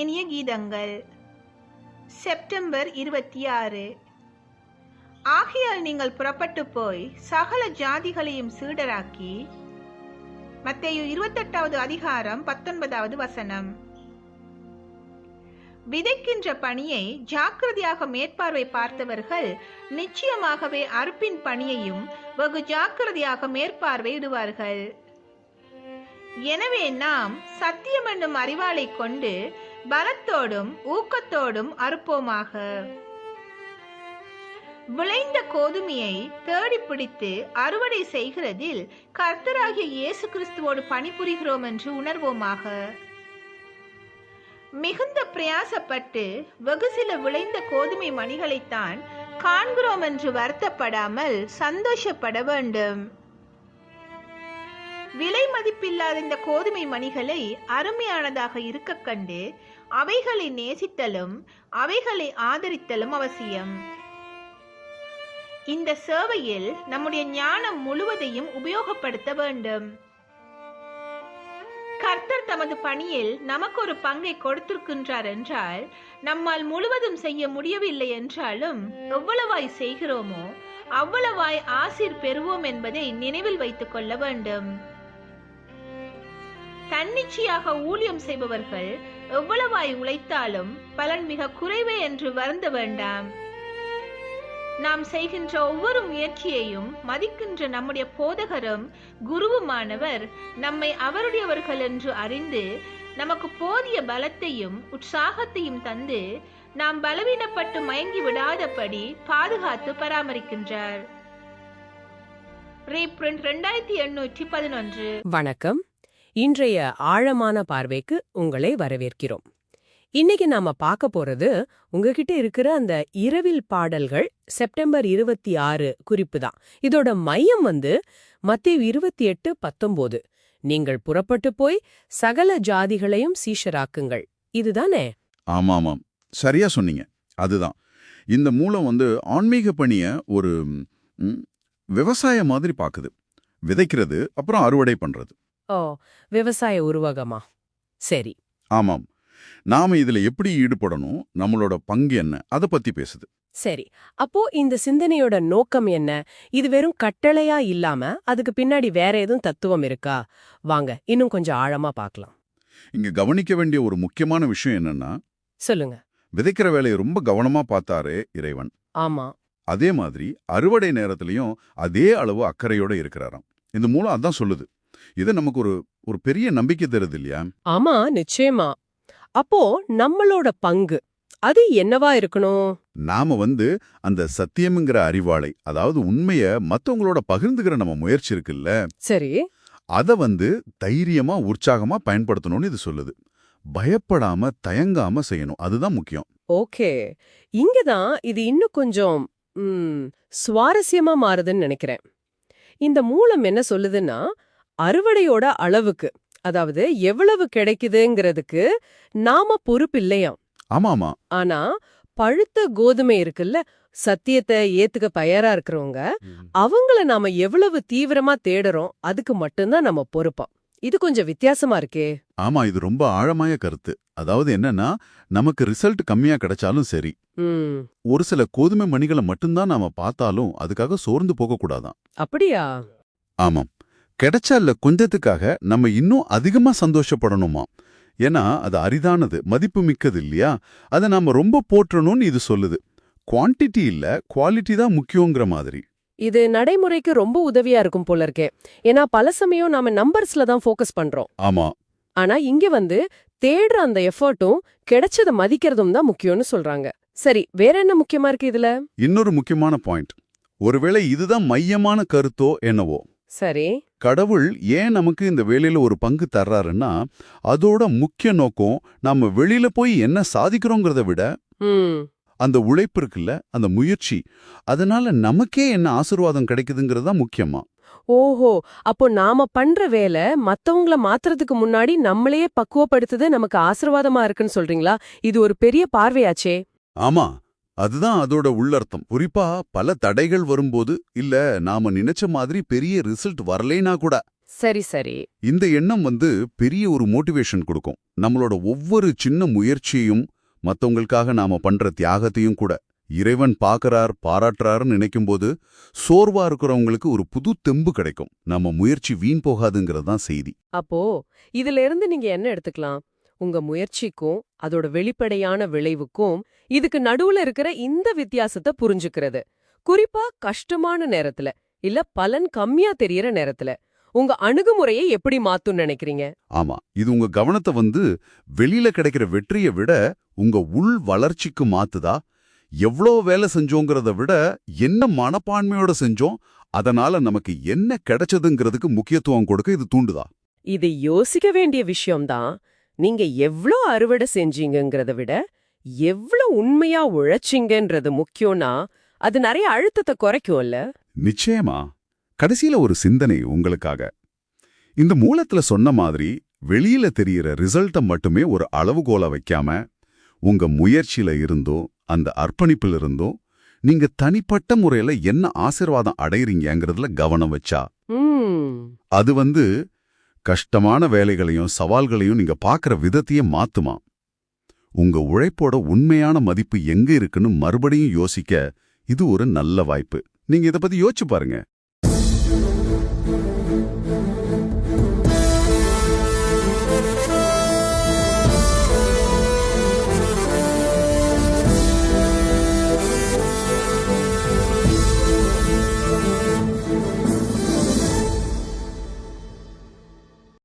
இனிய கீதங்கள். செப்டம்பர் இருபத்தி ஆறு ஆகையால் நீங்கள் புறப்பட்டு போய் சகல ஜாதிகளையும் சீடராக்கி மத்தேயு இருபத்தெட்டாவது அதிகாரம் பத்தொன்பதாவது வசனம். விதைக்கின்ற பணியை ஜாக்கிரதையாக மேற்பார்வை பார்த்தவர்கள் நிச்சயமாகவே அறுப்பின் பணியையும் வெகு ஜாக்கிரதையாக மேற்பார்வையிடுவார்கள் எனவே நாம் சத்தியம் என்னும் அறிவாளை கொண்டு பலத்தோடும் ஊக்கத்தோடும் அறுப்போமாக. விளைந்த கோதுமையை தேடி பிடித்து அறுவடை செய்கிறதில் கர்த்தராகிய இயேசு கிறிஸ்துவோடு பணிபுரிகிறோம் என்று உணர்வோமாக. மிகுந்த பிரயாசப்பட்டு வெகு சில விளைந்த கோதுமை மணிகளைத்தான் காண்கிறோம் என்று வருத்தப்படாமல் சந்தோஷப்பட வேண்டும். விலை மதிப்பில்லாத இந்த கோதுமை மணிகளை அருமையானதாக இருக்க கண்டு அவைகளை நேசித்தலும் அவைகளை ஆதரித்தலும் அவசியம். இந்த சேவையில் நம்முடைய ஞானம் முழுவதையும் உபயோகப்படுத்த வேண்டும். கர்த்தர் தமது பணியில் நமக்கு ஒரு பங்கை கொடுத்திருக்கின்றார் என்றால் நம்மால் முழுவதும் செய்ய முடியவில்லை என்றாலும் எவ்வளவாய் செய்கிறோமோ அவ்வளவாய் ஆசீர் பெறுவோம் என்பதை நினைவில் வைத்துக் கொள்ள வேண்டும். தன்னிச்சையாக ஊழியம் செய்பவர்கள் எவ்வளவாய் உழைத்தாலும் பலன் மிக குறைவே என்று வருந்த வேண்டாம். நாம் செய்கின்ற ஒவ்வொரு முயற்சியையும் மதிக்கின்ற நம்முடைய போதகரும் குருவுமானவர் நம்மை அவருடையவர்கள் என்று அறிந்து நமக்கு போதிய பலத்தையும் உற்சாகத்தையும் தந்து நாம் பலவீனப்பட்டு மயங்கி விடாதபடி பாதுகாத்து பராமரிக்கின்றார். ரீப்ரிண்ட் ரெண்டாயிரத்தி எண்ணூற்றி பதினொன்று. வணக்கம். இன்றைய ஆழமான பார்வைக்கு உங்களை வரவேற்கிறோம். இன்னைக்கு நாம பார்க்க போறது உங்ககிட்ட இருக்கிற அந்த இரவில் பாடல்கள் செப்டம்பர் இருபத்தி ஆறு குறிப்பு தான். இதோட மையம் வந்து மத்திய இருபத்தி எட்டு பத்தொம்போது. நீங்கள் புறப்பட்டு போய் சகல ஜாதிகளையும் சீஷராக்குங்கள். இதுதானே? ஆமாமாம். சரியா சொன்னீங்க. அதுதான். இந்த மூலம் வந்து ஆன்மீக பணிய ஒரு விவசாய மாதிரி பாக்குது. விதைக்கிறது அப்புறம் அறுவடை பண்றது. ஓ விவசாய உருவகமா? சரி. ஆமாம். நாம இதுல எப்படி ஈடுபடணும் நம்மளோட பங்கு என்ன அதை பத்தி பேசுது. சரி. அப்போ இந்த சிந்தனையோட நோக்கம் என்ன? இது வெறும் கட்டளையா இல்லாம அதுக்கு பின்னாடி வேற எதுவும் தத்துவம் இருக்கா? வாங்க இன்னும் கொஞ்சம் ஆழமா பார்க்கலாம். இங்க கவனிக்க வேண்டிய ஒரு முக்கியமான விஷயம் என்னன்னா சொல்லுங்க. விதைக்கிற வேலையை ரொம்ப கவனமா பார்த்தாரே இறைவன். ஆமா. அதே மாதிரி அறுவடை நேரத்திலையும் அதே அளவு அக்கறையோட இருக்கிறாராம். இந்த மூலம் அதான் சொல்லுது. இது நமக்கு ஒரு ஒரு பெரிய நம்பிக்கை தருது இல்லையா? ஆமா நிச்சயமா. அப்போ நம்மளோட பங்கு அது என்னவா இருக்கணும்? நாம வந்து அந்த சத்தியம்ங்கிற அறிவாளை அதாவது உண்மைய மத்தவங்களோட பகிர்ந்துக்கிற நம்ம முயற்சி இருக்குல்ல? சரி. அத வந்து தைரியமா உற்சாகமா பயன்படுத்தணும்னு இது சொல்லுது. பயப்படாம தயங்காம செய்யணும். அதுதான் முக்கியம். ஓகே. இங்கதான் இது இன்னும் கொஞ்சம் ம், சுவாரஸ்யமா மாறுதுன்னு நினைக்கிறேன். இந்த மூலம் என்ன சொல்லுதுன்னா அறுவடையோட அளவுக்கு அதாவது எவ்வளவு கிடைக்குதுங்கிறதுக்கு நாம பொறுப்பில்லையாம் ஆமாமா. ஆனா பழுத்த கோதுமை இருக்குல்ல சத்தியத்தை ஏத்துக்க தயாரா இருக்கிறவங்க அவங்கள நாம எவ்வளவு தீவிரமா தேடுறோம் அதுக்கு மட்டும்தான் நம்ம பொறுப்போம். இது கொஞ்சம் வித்தியாசமா இருக்கே. ஆமா இது ரொம்ப ஆழமாய கருத்து. அதாவது என்னன்னா நமக்கு ரிசல்ட் கம்மியா கிடைச்சாலும் சரி. ஒரு சில கோதுமை மணிகளை மட்டும்தான் நாம பார்த்தாலும் அதுக்காக சோர்ந்து போக கூடாதான் அப்படியா? ஆமாம். கிடைச்சா இல்ல கொஞ்சத்துக்காக நம்ம இன்னும் அதிகமா சந்தோஷப்படணுமா? ஏன்னா அது அரிதானது மதிப்பு மிக்கது இல்லையா? அதை நாம ரொம்ப போற்றணும்னு இது சொல்லுது. குவான்டிட்டி இல்ல குவாலிட்டி தான் முக்கியங்கிற மாதிரி. இது நடைமுறைக்கு ரொம்ப உதவியா இருக்கும் போல இருக்கே. ஏன்னா பல சமயம் நாம நம்பர்ஸ்ல தான் ஃபோக்கஸ் பண்றோம். ஆமா. ஆனா இங்க வந்து தேடுற அந்த எஃபர்ட்டும் கிடைச்சத மதிக்கிறதும் தான் முக்கியம்னு சொல்றாங்க. சரி வேற என்ன முக்கியமா இருக்கு இதுல? இன்னொரு முக்கியமான பாயிண்ட். ஒருவேளை இதுதான் மையமான கருத்தோ என்னவோ? சரி. கடவுள் ஏன் நமக்கு இந்த வேலையில ஒரு பங்கு தர்றாருன்னா அதோட முக்கிய நோக்கம் நாம வெளியில போய் என்ன சாதிக்கிறோங்கிறத விட அந்த உழைப்பு இருக்குல்ல அந்த முயற்சி அதனால நமக்கே என்ன ஆசீர்வாதம் கிடைக்குதுங்கிறது தான் முக்கியமா. ஓஹோ அப்போ நாம பண்ற வேலை மத்தவங்கள மாத்துறதுக்கு முன்னாடி நம்மளையே பக்குவப்படுத்துது நமக்கு ஆசீர்வாதமா இருக்குன்னு சொல்றீங்களா? இது ஒரு பெரிய பார்வையாச்சே. ஆமா அதுதான் அதோட உள்ளர்த்தம். குறிப்பா பல தடைகள் வரும்போது இல்ல நாம நினைச்ச மாதிரி பெரிய ரிசல்ட் வரலைனா கூட. சரி சரி. இந்த எண்ணம் வந்து பெரிய ஒரு மோட்டிவேஷன் கொடுக்கும். நம்மளோட ஒவ்வொரு சின்ன முயற்சியையும் மத்தவங்களுக்காக நாம பண்ற தியாகத்தையும் கூட. இறைவன் பார்க்கறார் பாராட்டுறாருன்னு நினைக்கும்போது சோர்வா இருக்கிறவங்களுக்கு ஒரு புது தெம்பு கிடைக்கும். நம்ம முயற்சி வீண் போகாதுங்கிறது தான் செய்தி. அப்போ இதுல இருந்து நீங்க என்ன எடுத்துக்கலாம்? உங்க முயற்சிக்கும் அதோட வெளிப்படையான விளைவுக்கும் இதுக்கு நடுவுல இருக்கிற இந்த வித்தியாசத்தை புரிஞ்சுக்கிறது. குறிப்பா கஷ்டமான நேரத்துல இல்ல பலன் கம்மியா தெரியற நேரத்துல உங்க அணுகுமுறையை எப்படி மாத்தும் நினைக்கிறீங்க? ஆமா இது உங்க கவனத்தை வந்து வெளியில கிடைக்கிற வெற்றியை விட உங்க உள் வளர்ச்சிக்கு மாத்துதா? எவ்வளோ வேலை செஞ்சோங்கிறத விட என்ன மனப்பான்மையோட செஞ்சோம் அதனால நமக்கு என்ன கிடைச்சதுங்கிறதுக்கு முக்கியத்துவம் கொடுக்க இது தூண்டுதா? இது யோசிக்க வேண்டிய விஷயம்தான். நீங்க எவ்ளோ அறுவடை செஞ்சீங்கங்கிறத விட எவ்ளோ உண்மையா உழைச்சிங்கன்றது முக்கியம்னா அது நிறைய அழுத்தத்தை குறைக்கும்ல? நிச்சயமா. கடைசியில ஒரு சிந்தனை உங்களுக்காக. இந்த மூலத்துல சொன்ன மாதிரி வெளியில தெரியிற ரிசல்ட்ட மட்டுமே ஒரு அளவுகோல வைக்காம உங்க முயற்சியில இருந்தோ அந்த அர்ப்பணிப்புல இருந்தோ நீங்க தனிப்பட்ட முறையில என்ன ஆசிர்வாதம் அடையறீங்கங்கிறதுல கவனம் வச்சா. அது வந்து கஷ்டமான வேலைகளையும் சவால்களையும் நீங்க பார்க்குற விதத்தையே மாத்துமா? உங்க உழைப்போட உண்மையான மதிப்பு எங்க இருக்குன்னு மறுபடியும் யோசிக்க இது ஒரு நல்ல வாய்ப்பு. நீங்க இத பத்தி யோசிச்சு பாருங்க.